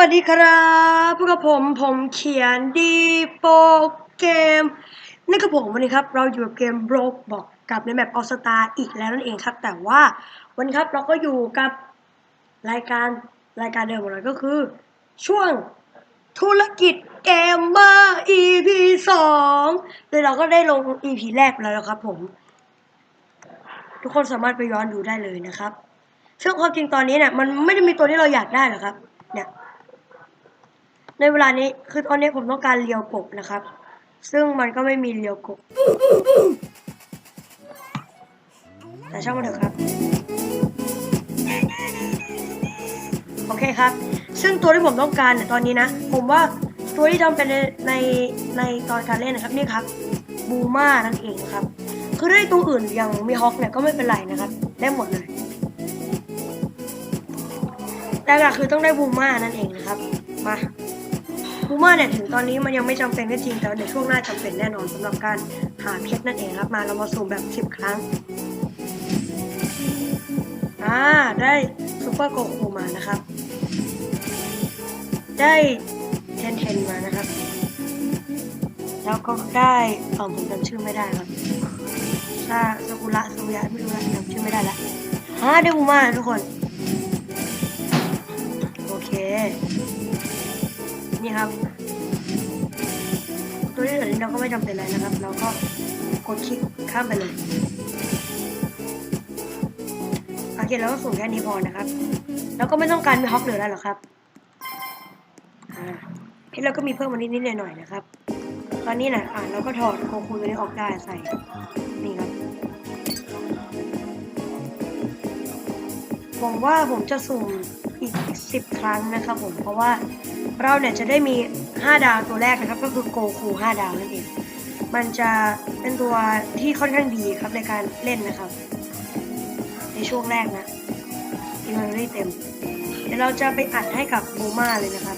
วัสดีครับพวกกับผมผมเขียนดีโปเกมนี่คือผมวันนี้ครับ เราอยู่กับเกมโบรกบอกกับในแมปออสตาอีกแล้วนั่นเองครับ แต่ว่าวันนี้ครับเราก็อยู่กับรายการรายการเดิมของเราก็คือ ช่วงธุรกิจเกมเมอร์ EP สองโดยเราก็ได้ลง EP แรกแล้วครับผม ทุกคนสามารถไปย้อนดูได้เลยนะครับซึ่งความจริงตอนนี้เนี่ยมันไม่ได้มีตัวที่เราอยากได้หรอกครับเนี่ย ในเวลานี้คือตอนนี้ผมต้องการเลียวกบนะครับ ซึ่งมันก็ไม่มีเลียวกบ แต่ช่างมันเถอะครับ โอเคครับ ซึ่งตัวที่ผมต้องการเนี่ยตอนนี้นะ ผมว่าตัวที่ทำเป็นในในในตอนการเล่นนะครับนี่ครับบูมานั่นเองครับ คือได้ตัวอื่นอย่างมีฮอกเนี่ยก็ไม่เป็นไรนะครับ ได้หมดเลย แต่หลักคือต้องได้บูมานั่นเองนะครับ มาบูมาเนี่ยถึงตอนนี้มันยังไม่จำเป็นก็จริงแต่ในช่วงหน้าจำเป็นแน่นอนสำหรับการหาเพชรนั่นเองครับมาเรามาสุ่มแบบ 10 ครั้งอ่าได้ซูเปอร์โกคูมานะครับ ได้เทนเทนมานะครับ แล้วก็ได้เออผมจำชื่อไม่ได้ครับซาสกุระสุยะไม่รู้ละจำชื่อไม่ได้ละฮะได้บูมาทุกคน โอเค นี่ครับ ตัวที่เหลือนี้เราก็ไม่จำเป็นอะไรนะครับ เราก็กดคลิกข้ามไปเลยโอเคเราก็ส่งแค่นี้พอนะครับ แล้วก็ไม่ต้องการมีฮอกเหลือแล้วหรอครับอ่าเพชรเราก็มีเพิ่มมานิดๆหน่อยๆนะครับ ตอนนี้นะอ่าเราก็ถอดโคคูตัวนี้ออกได้ใส่ นี่ครับผมว่าผมจะสุ่มอีก10ครั้งนะครับผม เพราะว่า เราเนี่ยจะได้มี 5 ดาวตัวแรกนะครับ ก็คือโกคู5ดาวนั่นเอง มันจะเป็นตัวที่ค่อนข้างดีครับในการเล่นนะครับ ในช่วงแรกนะอินเวนทอรี่เต็ม เดี๋ยวเราจะไปอัดให้กับบูมาเลยนะครับ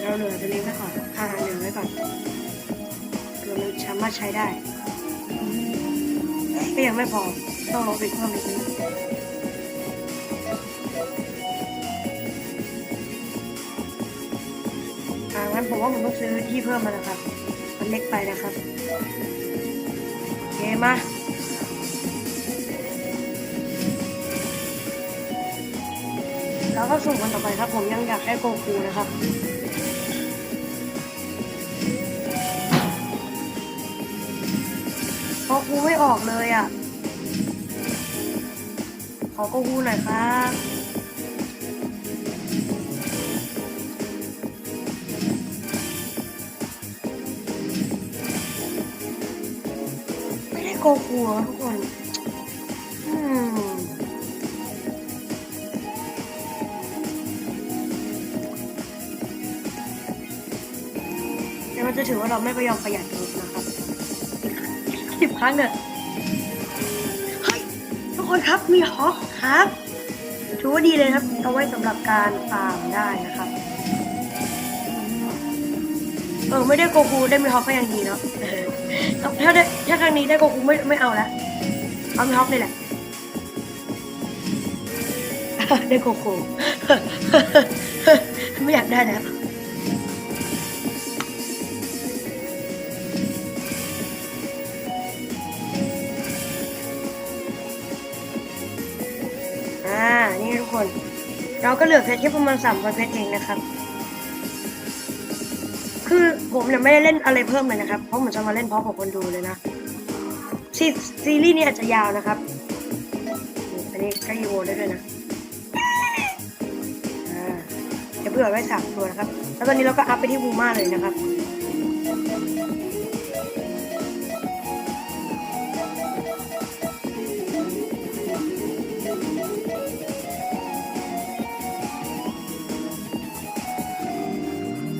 เราเหลือตัวนี้ไว้ก่อนอ่าเหลือไว้ก่อนเผื่อมันสามารถใช้ได้ก็ยังไม่พอต้องลบอีกเพิ่มอีกนิด งั้นผมว่าผมต้องซื้อที่เพิ่มมานะครับ มันเล็กไปนะครับโอเคมาแล้วก็สุ่มกันต่อไปครับ ผมยังอยากได้โกคูนะครับโกคูไม่ออกเลยอะ ขอโกคูหน่อยครับ ไม่ได้โกคูอะทุกคนอืมแต่มันจะถือว่าเราไม่พยายามประหยัดเลยนะครับสิบครั้งเนี่ยเฮ้ยทุกคนครับมีฮอกครับถือว่าดีเลยครับเอาไว้สำหรับการฟาร์มได้นะครับเออไม่ได้โกคูได้มีฮอกก็ยังดีเนาะ ถ้าได้ถ้าครั้งนี้ได้โกคูไม่ไม่เอาแล้วเอามีฮอกเลยแหละได้โกคูไม่อยากได้แล้วอ่า นี่ทุกคน เราก็เหลือเพชรแค่ประมาณสามพันเพชรเองนะครับ ผมเนี่ยไม่ได้เล่นอะไรเพิ่มเลยนะครับ เพราะผมจะมาเล่นเพร้อมกับคนดูเลยนะซีซีรีส์นี้อาจจะยาวนะครับ อันนี้ก็อีโวได้ด้วยนะจะเดี๋ยวเผื่อไว้สามตัวนะครับ แล้วตอนนี้เราก็อัพไปที่บูมาเลยนะครับ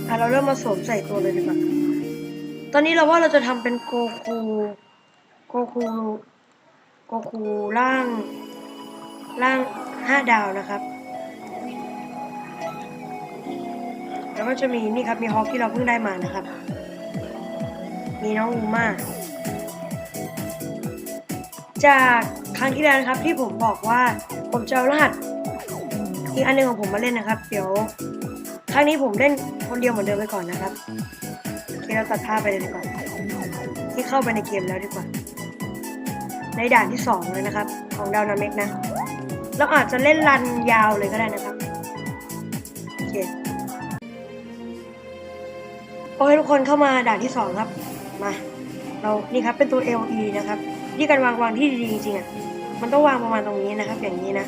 อะเราเริ่มมาสวมใส่ตัวเลยดีกว่าตอนนี้เราว่าเราจะทำเป็นโกคูโกคูโกคูร่างร่างห้าดาวนะครับ แล้วก็จะมีนี่ครับมีฮอกที่เราเพิ่งได้มานะครับ มีน้องอูมาจากครั้งที่แล้วนะครับที่ผมบอกว่าผมจะเอารหัสอีกอันหนึงของผมมาเล่นนะครับ เดี๋ยว รั้งนี้ผมเล่นคนเดียวเหมือนเดิมไปก่อนนะครับโอเคเราตัดภาพไปเลยดีกว่าที่เข้าไปในเกมแล้วดีกว่า ในด่านที่สองเลยนะครับ ของดาวนาเมกนะ เราอาจจะเล่นรันยาวเลยก็ได้นะครับโอเคโอเคทุกคนเข้ามาด่านที่สองครับ มา เรานี่ครับเป็นตัว LE นะครับนี่การวางวางที่ดีจริงๆอะมันต้องวางประมาณตรงนี้นะครับ อย่างนี้นะ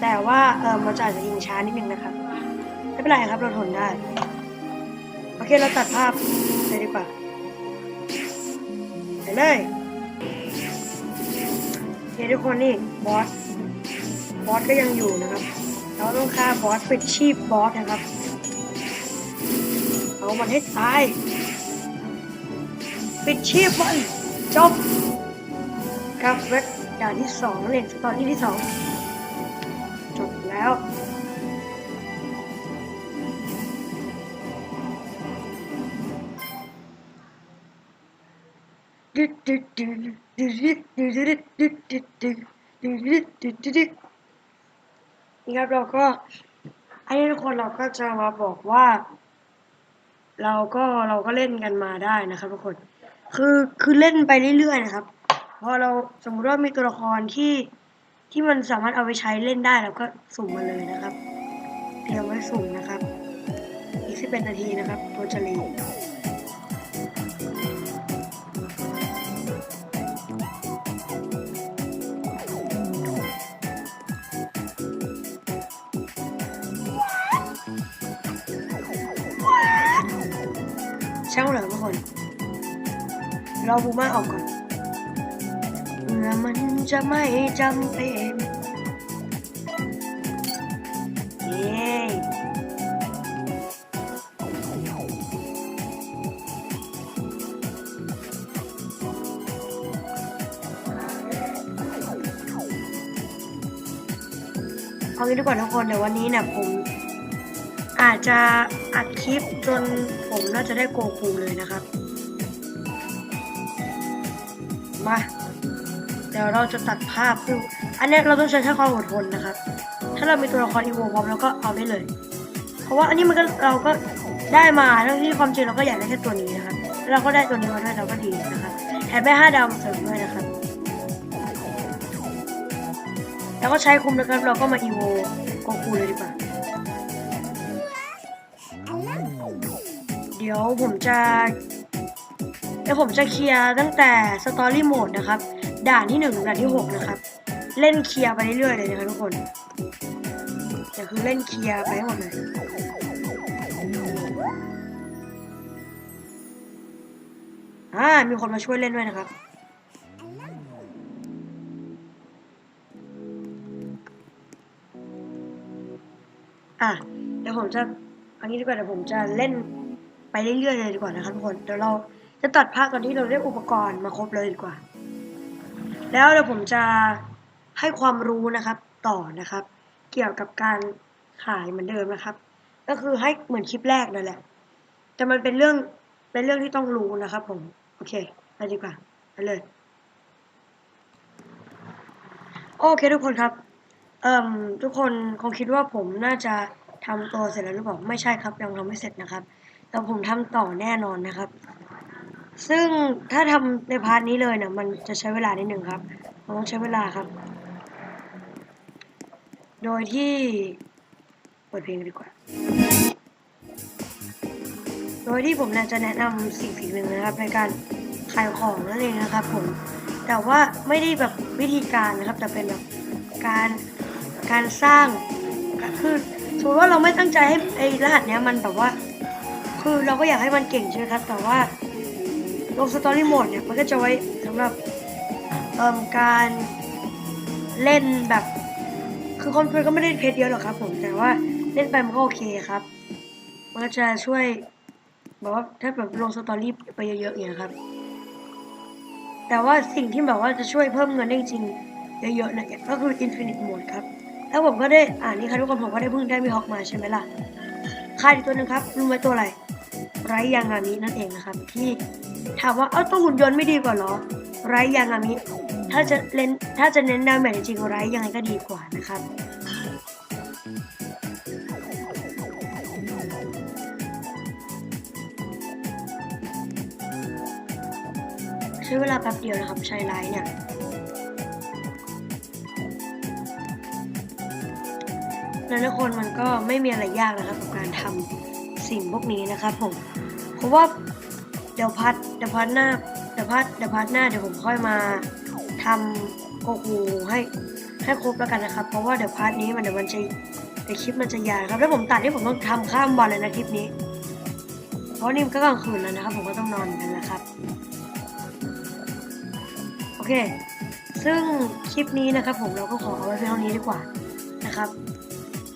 แต่ว่าเออมันจะอาจจะยิงช้านิดนึงนะครับ ไม่เป็นไรครับเราทนได้ โอเคเราตัดภาพเลยดีกว่าไปเลยโอเคทุกคนนี่บอสบอสก็ยังอยู่นะครับ เราต้องฆ่าบอสปิดชีพบอสนะครับ เอามันให้ตาย ปิดชีพมันจบกับเวทด่านที่สองนั่นเองสตอรี่ที่สอง แล้ว นี่ครับเราก็อันนี้ทุกคนเราก็จะมาบอกว่า เราก็เราก็เล่นกันมาได้นะครับทุกคน คือคือเล่นไปเรื่อยๆนะครับ พอเราสมมุติว่ามีตัวละครที่ ที่มันสามารถเอาไปใช้เล่นได้เราก็สุ่มมาเลยนะครับเตรียมไว้สุ่มนะครับ อีกสิบเป็นนาทีนะครับตัวจะรีช่างเหรอทุกคน เราบูมาออกก่อน อมันจะไม่จำเป็นเย้เอางี้ดีกว่าทุกคนเดี๋ยววันนี้เนี่ยผมอาจจะอัดคลิปจนผมน่าจะได้โกคูเลยนะครับ มาเดี๋ยวเราจะตัดภาพดูอันนี้เราต้องใช้แค่ความอดทนนะครับ ถ้าเรามีตัวละครอีโวพร้อมแล้วก็เอาได้เลย เพราะว่าอันนี้มันก็เราก็ได้มาทั้งที่ความจริงเราก็อยากได้แค่ตัวนี้นะครับเราก็ได้ตัวนี้มาด้วยเราก็ดีนะครับแถมได้ห้าดาวมาเสริมด้วยนะครับ แล้วก็ใช้คุมนะครับเราก็มาอีโวโกคูเลยดีกว่า เดี๋ยวผมจะเดี๋ยวผมจะเคลียร์ตั้งแต่สตอรี่โหมดนะครับ ด่านที่หนึ่งด่านที่หกนะครับ เล่นเคลียร์ไปเรื่อยๆเลยนะครับทุกคนแต่คือเล่นเคลียร์ไปให้หมดเลยอ่ามีคนมาช่วยเล่นด้วยนะครับอะเดี๋ยวผมจะอันนี้ดีกว่าเดี๋ยวผมจะเล่นไปเรื่อยๆเลยดีกว่านะครับทุกคนเดี๋ยวเราจะตัดภาพตอนที่เราได้อุปกรณ์มาครบเลยดีกว่า แล้วเดี๋ยวผมจะให้ความรู้นะครับต่อนะครับ เกี่ยวกับการขายเหมือนเดิมนะครับ ก็คือให้เหมือนคลิปแรกนั่นแหละ แต่มันเป็นเรื่องเป็นเรื่องที่ต้องรู้นะครับ ผมโอเคไปดีกว่าไปเลยโอเคทุกคนครับเอ่มทุกคนคงคิดว่าผมน่าจะทำตัวเสร็จแล้วหรือเปล่าไม่ใช่ครับยังทำไม่เสร็จนะครับแต่ผมทำต่อแน่นอนนะครับ ซึ่งถ้าทำในพาร์ทนี้เลยเนี่ยมันจะใช้เวลานิดหนึ่งครับมันต้องใช้เวลาครับ โดยที่เปิดเพลงดีกว่า โดยที่ผมจะแนะนำสิ่งสิ่งหนึ่งนะครับ ในการขายของนั่นเองนะครับผมแต่ว่าไม่ได้แบบวิธีการนะครับแต่เป็นแบบการการสร้างคือสมมติว่าเราไม่ตั้งใจให้ไอ้รหัสเนี้ยมันแบบว่า คือเราก็อยากให้มันเก่งใช่ไหมครับ แต่ว่า ลงสตอรี่โหมดเนี่ยมันก็จะไว้สำหรับเอ่มการเล่นแบบ คือคนเพื่อนก็ไม่ได้เพจเยอะหรอกครับ ผมแต่ว่าเล่นไปมันก็โอเคครับ มันก็จะช่วยแบบว่าถ้าแบบลงสตอรี่ไปเยอะๆอย่างเงี้ยครับ แต่ว่าสิ่งที่แบบว่าจะช่วยเพิ่มเงินได้จริงเยอะๆเนี่ยก็คือ Infinite Mode ครับแล้วผมก็ได้อ่านนี่ครับทุกคนผมก็ได้เพิ่งได้มีฮอกมาใช่ไหมล่ะขาดอีกตัวหนึ่งครับรู้ไหมตัวอะไร ไรยางามินั่นเองนะครับที่ ถามว่าเอ้าตัวหุ่นยนต์ไม่ดีกว่าเหรอ ไรยางามิ ถ้าจะเล่นถ้าจะเน้นดาเมจจริงไรยังไงก็ดีกว่านะครับใช้เวลาแป๊บเดียวนะครับใช้ไลน์เนี่ยแล้วทุกคนมันก็ไม่มีอะไรยากนะครับกับการทำสิ่งพวกนี้นะครับผมเพราะว่า เดี๋ยวพัดเดี๋ยวพัดหน้าเดี๋ยวพัดเดี๋ยวพัดหน้าเดี๋ยวผมค่อยมาทำโกคูให้ให้ครบแล้วกันนะครับ เพราะว่าเดี๋ยวพาร์ทนี้มันเดี๋ยวมันจะเดี๋ยวคลิปมันจะยาวครับถ้าผมตัดนี่ผมต้องทำข้ามวันเลยนะคลิปนี้ เพราะนี่มันก็กลางคืนแล้วนะครับ ผมก็ต้องนอนกันแล้วครับ โอเค ซึ่งคลิปนี้นะครับ ผมเราก็ขอเอาไว้เพียงเท่านี้ดีกว่านะครับ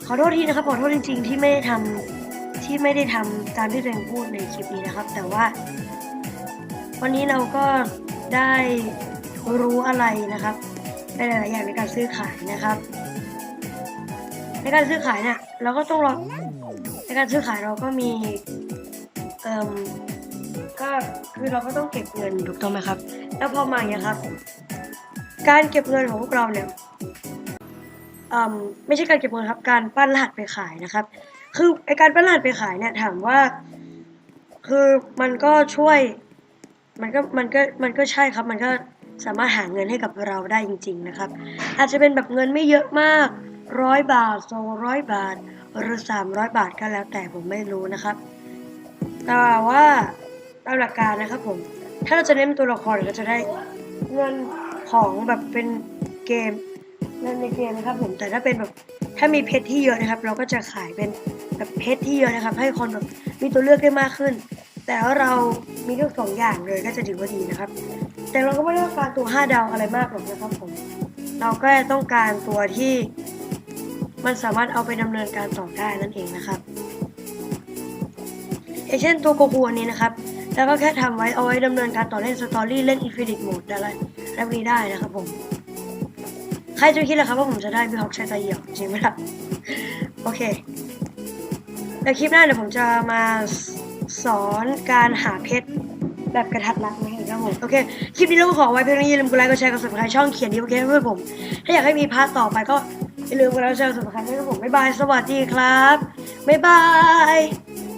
ขอโทษทีนะครับขอโทษจริง ๆ ที่ไม่ได้ทำที่ไม่ได้ทำตามที่ตัวเองพูดในคลิปนี้นะครับ แต่ว่า วันนี้เราก็ได้รู้อะไรนะครับในหลายๆอย่างในการซื้อขายนะครับ ในการซื้อขายเนี่ยเราก็ต้องรอในการซื้อขายเราก็มีเอ่มก็คือเราก็ต้องเก็บเงินถูกต้องไหมครับ แล้วพอมาอย่างเงี้ยครับ การเก็บเงินของพวกเราเนี่ยอืมไม่ใช่การเก็บเงินครับการปั้นรหัสไปขายนะครับ คือไอการปั้นรหัสไปขายเนี่ยถามว่า คือมันก็ช่วย มันก็มันก็มันก็ใช่ครับ มันก็สามารถหาเงินให้กับเราได้จริง ๆนะครับ อาจจะเป็นแบบเงินไม่เยอะมากร้อยบาทสองร้อยบาท หรือสามร้อยบาทก็แล้วแต่ผมไม่รู้นะครับ แต่ว่าตามหลักการนะครับผมถ้าเราจะเล่นเป็นตัวละครเราจะได้เงินของแบบเป็นเกมเล่นในเกมนะครับผมแต่ถ้าเป็นแบบถ้ามีเพชรที่เยอะนะครับ เราก็จะขายเป็นแบบเพชรที่เยอะนะครับ ให้คนแบบมีตัวเลือกได้มากขึ้น แต่ว่าเรามีทั้งสองอย่างเลยก็จะถือว่าดีนะครับ แต่เราก็ไม่ได้ต้องการตัว 5 ดาวอะไรมากหรอกนะครับผม เราก็ต้องการตัวที่มันสามารถเอาไปดำเนินการต่อได้นั่นเองนะครับอย่างเช่นตัวโกคูอันนี้นะครับ แล้วก็แค่ทำไว้เอาไว้ดำเนินการต่อเล่นสตอรี่เล่นอินฟินิตโหมดอะไรแบบนี้ได้นะครับผม ใครจะคิดล่ะครับว่าผมจะได้พี่ฮอกใช้ตาเหี่ยวจริงไหมล่ะ โอเค แล้วคลิปหน้าเดี๋ยวผมจะมา สอนการหาเพชรแบบกระทัดรัดนะครับผมโอเค คลิปนี้เราก็ขอไว้เพียงนี้อย่าลืมกดไลค์กดแชร์กด subscribe ช่องเขียนดีโอเคเพื่อนผม ถ้าอยากให้มีพาร์ทต่อไปก็อย่าลืมกดไลค์กดแชร์กด subscribe ให้ผมบ๊ายบายสวัสดีครับบ๊ายบาย